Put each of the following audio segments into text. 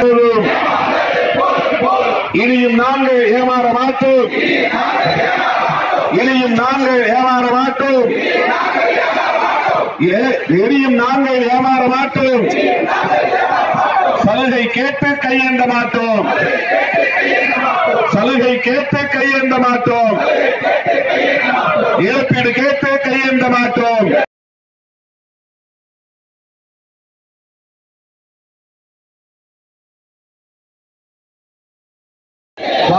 போதும் இனியும் நாங்கள் ஏமாற மாட்டோம். இனியும் நாங்கள் ஏமாற மாட்டோம். எரியும் இனியும் நாங்கள் ஏமாற மாட்டோம். சலுகை கேட்டு கையேந்த மாட்டோம். சலுகை கேட்டு கையேந்த மாட்டோம். இழப்பீடு கேட்டு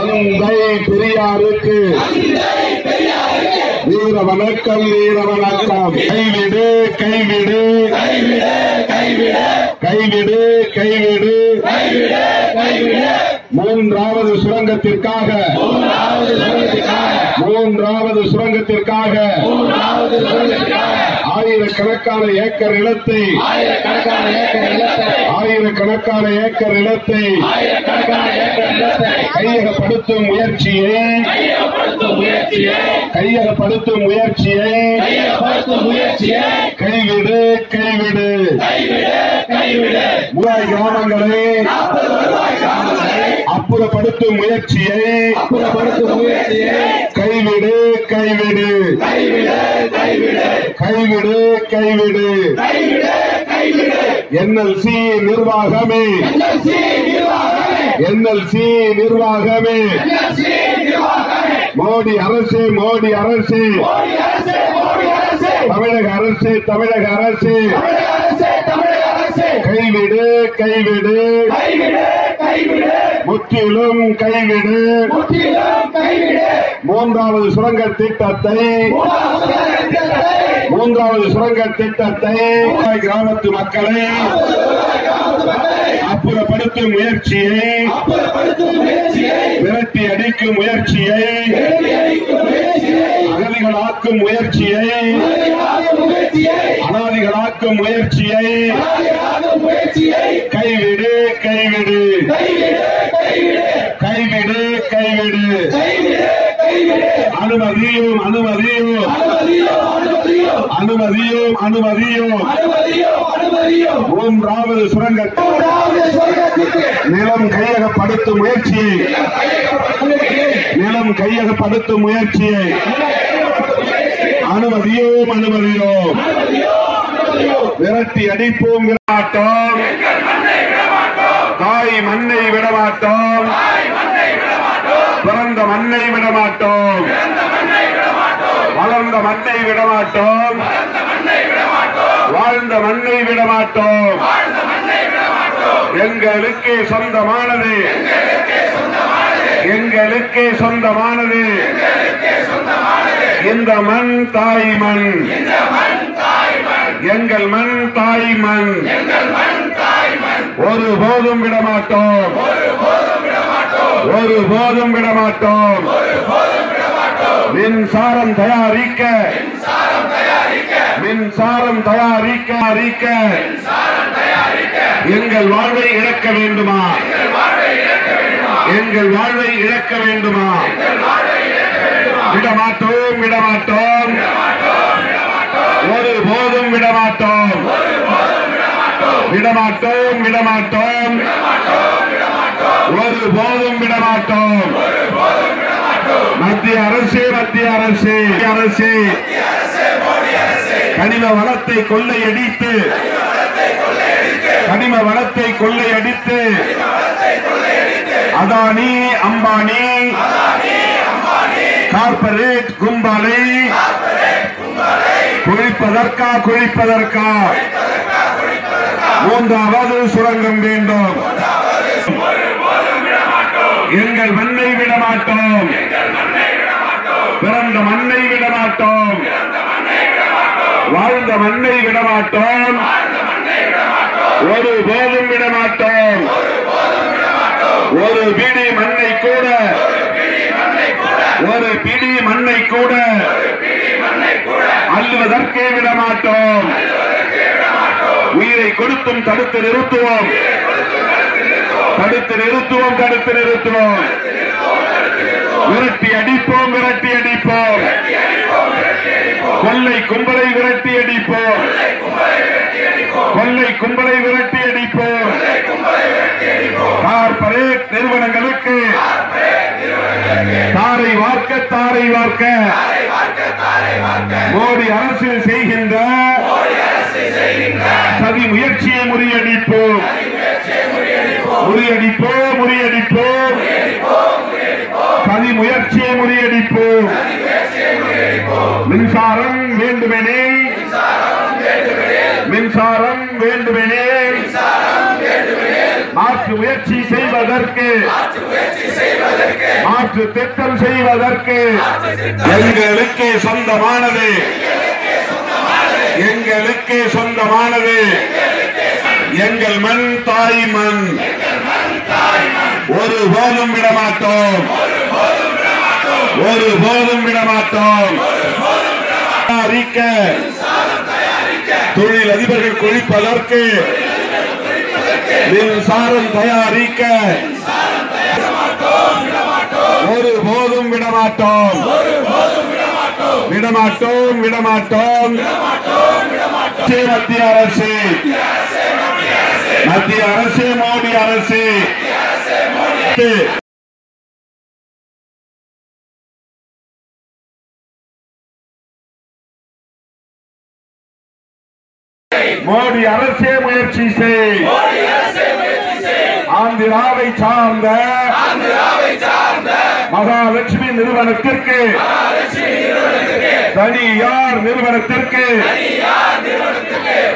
தந்தை பெரியாருக்கு. வீர வணக்கம் வீர வணக்கம் கைவிடு கைவிடு. கைவிடு கைவிடு. மூன்றாவது சுரங்கத்திற்காக. மூன்றாவது சுரங்கத்திற்காக. ஆயிரக்கணக்கான ஏக்கர் நிலத்தை ஆயிரக்கணக்கான ஏக்கர் நிலத்தை ஆயிரக்கணக்கான ஏக்கர் நிலத்தை கையகப்படுத்தும் முயற்சியை கையகப்படுத்தும் முயற்சியை கைவிடு கைவிடு. முலாய் கிராமங்களை அப்புறப்படுத்தும் முயற்சியை கைவிடு கைவிடு. கைவிடு கைவிடு. என்எல்சி நிர்வாகமே. என்எல்சி நிர்வாகமே. மோடி அரசு மோடி அரசு. தமிழக அரசு தமிழக அரசு. கைவிடு கைவிடு. கைவிடு முற்றிலும் கைவிடு. மூன்றாவது சுரங்க திட்டத்தை. மூன்றாவது சுரங்க திட்டத்தை. கிராமத்து மக்களை அப்புறப்படுத்தும் முயற்சியை விரட்டி அடிக்கும் முயற்சியை. அடிக்கும் முயற்சியை அனாதிகளாக்கும் முயற்சியை கைவிடு கைவிடு. கைவிட கைவிட. அனுமதியும் அனுமதியும். அனுமதியோ அனுமதியோ அனுமதியும் அனுமதியும். அனுமதியோ அனுமதியோ மூன்றாவது சுரங்க மூன்றாவது சொர்க்கத்திற்கு நிலம் கையகப்படுத்தும் முயற்சியை நிலம் கையகப்படுத்தும் முயற்சியை அனுமதியோம் அனுமதியோம் விரட்டி அடிப்போம் விடமாட்டோம். தாய் மண்ணை விடமாட்டோம். பிறந்த மண்ணை விடமாட்டோம். வளர்ந்த மண்ணை விடமாட்டோம். வாழ்ந்த மண்ணை விடமாட்டோம். எங்களுக்கே சொந்தமானது. எங்களுக்கே சொந்தமானது. இந்த மண் தாய் மண். எங்கள் மண் தாய் மண். ஒரு போதும் விடமாட்டோம். ஒரு போதும் விடமாட்டோம். மின்சாரம் தயாரிக்க. மின்சாரம் தயாரிக்க. அறிக்க எங்கள் வாழ்வை இழக்க வேண்டுமா? எங்கள் வாழ்வை இழக்க வேண்டுமா? விடமாட்டோம். விடமாட்டோம் ஒரு போதும் விடமாட்டோம். விடமாட்டோம் விடமாட்டோம். ஒரு போதும் விடமாட்டோம். மத்திய அரசு மத்திய அரசு அரசு. கனிம வளத்தை கொள்ளையடித்து கனிம வளத்தை கொள்ளையடித்து அதானி அம்பானி கார்பரேட் கும்பலை குளிப்பதற்கா குளிப்பதற்கா? மூன்றாவது சுரங்கம் வேண்டும். எங்கள் மண்ணை விடமாட்டோம் பிறந்த மண்ணை விடமாட்டோம் வாழ்ந்த மண்ணை விடமாட்டோம் ஒரு போதும் விடமாட்டோம் ஒரு வீடு மண்ணை கூட ஒரு பிடி மண்ணை கூட அள்ளுவதற்கே விட மாட்டோம் உயிரை கொடுத்தும் தடுத்து நிறுத்துவோம். தடுத்து நிறுத்துவோம் தடுத்து நிறுத்துவோம். விரட்டி அடிப்போம் விரட்டி அடிப்போம். கொள்ளை கும்பலை விரட்டி அடிப்போம். கொள்ளை கும்பலை விரட்டி அடிப்போம். கார்பரேட் நிறுவனங்களுக்கு. தாரை வார்க்க தாரை வார்க்க. மோடி அரசியல் முயற்சியை முறியடிப்போம். முறியடிப்போம் முறியடிப்போம். சதி முயற்சியை முறியடிப்போம். மின்சாரம் வேண்டுமெனில் மின்சாரம் வேண்டுமெனில் மாற்று முயற்சி செய்வதற்கு. மாற்று திட்டம் செய்வதற்கு. எங்களுக்கு சொந்தமானது. எங்களுக்கு சொந்தமானது. எங்கள் மண் தாய் மண். ஒரு போதும் விடமாட்டோம். ஒரு போதும் விடமாட்டோம். அறிக்க தொழில் அதிபர்கள் குளிப்பதற்கு. மின்சாரம் தயாரிக்க. ஒரு போதும் விடமாட்டோம். விடமாட்டோம் விடமாட்டோம். மத்திய அரசு. மத்திய அரசு மோடி அரசு. மோடி அரசே முயற்சி செய். ஆந்திராவை சார்ந்த மகாலட்சுமி நிறுவனத்திற்கு. தனியார் நிறுவனத்திற்கு.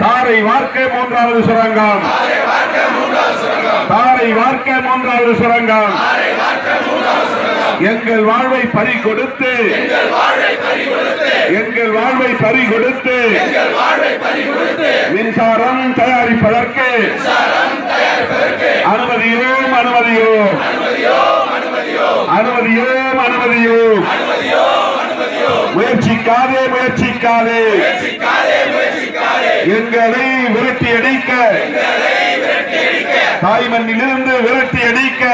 தாரை வார்க்க மூன்றாவது சுரங்கம். தாரை வார்க்க மூன்றாவது சுரங்கம். எங்கள் வாழ்வை பறி கொடுத்து எங்கள் வாழ்வை பறி கொடுத்து மின்சாரம் தயாரிப்பதற்கு. அனுமதியோம் அனுமதியோம். அனுமதியோம் அனுமதியோம் முயற்சிக்காதே முயற்சிக்காதே. எங்களை விரட்டி அடிக்க. தாய் மண்ணிலிருந்து விரட்டி அடிக்க.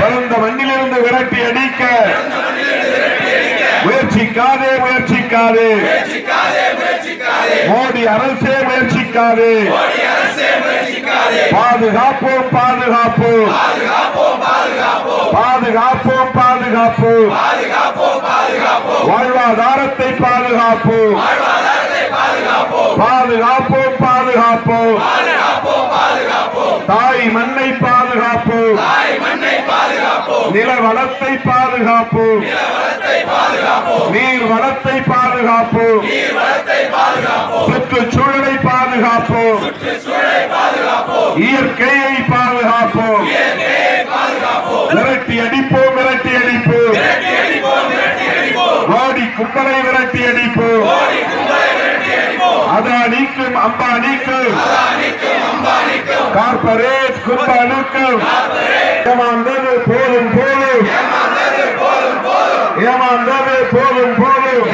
பிறந்த மண்ணிலிருந்து விரட்டி அடிக்க. முயற்சிக்காதே முயற்சிக்காதே. மோடி அரசே முயற்சிக்காதே. பாதுகாப்போம் பாதுகாப்போம். பாதுகாப்போம் பாதுகாப்போம். வாழ்வாதாரத்தை பாதுகாப்போம். பாதுகாப்போம். பாதுகாப்போம் தாய் மண்ணை பாதுகாப்போம். நில வளத்தை பாதுகாப்போம். நீர் வளத்தை பாதுகாப்போம். சுற்றுச்சூழலை பாதுகாப்போம். இயற்கையை பாதுகாப்போம். விரட்டி அடிப்போம் விரட்டி அடிப்போம். மோடி கும்பலை விரட்டி அடிப்போம். அதானிக்கும் அம்பானிக்கும். கார்பரேட் கும்பலுக்கும். ஏமாந்தது போலும் போலும் ஏமாந்தது போலும் போலும்